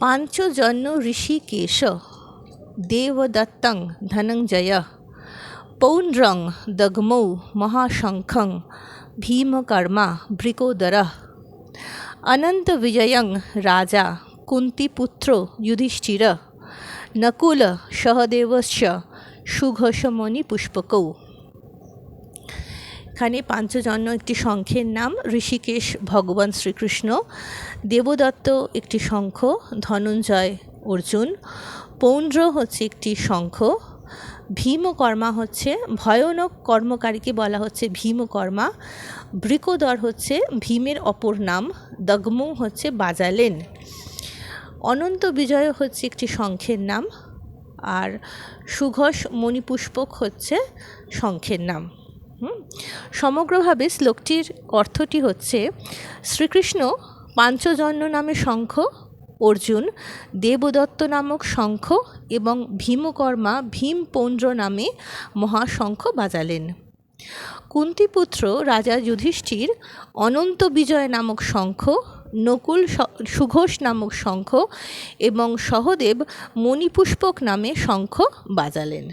পাঞ্চজন্য ঋষিকেশ দেবদত্তং ধনঞ্জয় পৌণ্ড্রং দগ্মৌ মহাশঙ্খং ভীমকর্মা বৃকোদর অনন্তবিজয়ং রাজা কুন্তিপুত্র যুধিষ্ঠির নকুল সহদেবশ্চ সুঘোষমণি পুষ্পকৌ এখানে পাঞ্চজন্য একটি শঙ্খের নাম, ঋষিকেশ ভগবান শ্রীকৃষ্ণ, দেবদত্ত একটি শঙ্খ, ধনঞ্জয় অর্জুন পৌণ্ড্র হচ্ছে একটি শঙ্খ, ভীমকর্মা হচ্ছে, ভয়ানক কর্মকারীকে বলা হচ্ছে ভীমকর্মা, বৃকোদর হচ্ছে ভীমের অপর নাম, দগ্মু হচ্ছে বাজালেন। অনন্ত বিজয় হচ্ছে একটি শঙ্খের নাম, আর সুঘোষ মণিপুষ্পক হচ্ছে শঙ্খের নাম। সমগ্রভাবে শ্লোকটির অর্থটি হচ্ছে, শ্রীকৃষ্ণ পাঞ্চজন্য নামে শঙ্খ, অর্জুন দেবদত্ত নামক শঙ্খ এবং ভীমকর্মা ভীমপৌণ্ড্র নামে মহাশঙ্খ বাজালেন। কুন্তিপুত্র রাজা যুধিষ্ঠির অনন্ত বিজয় নামক শঙ্খ, নকুল সুঘোষ নামক শঙ্খ এবং সহদেব মণিপুষ্পক নামে শঙ্খ বাজালেন।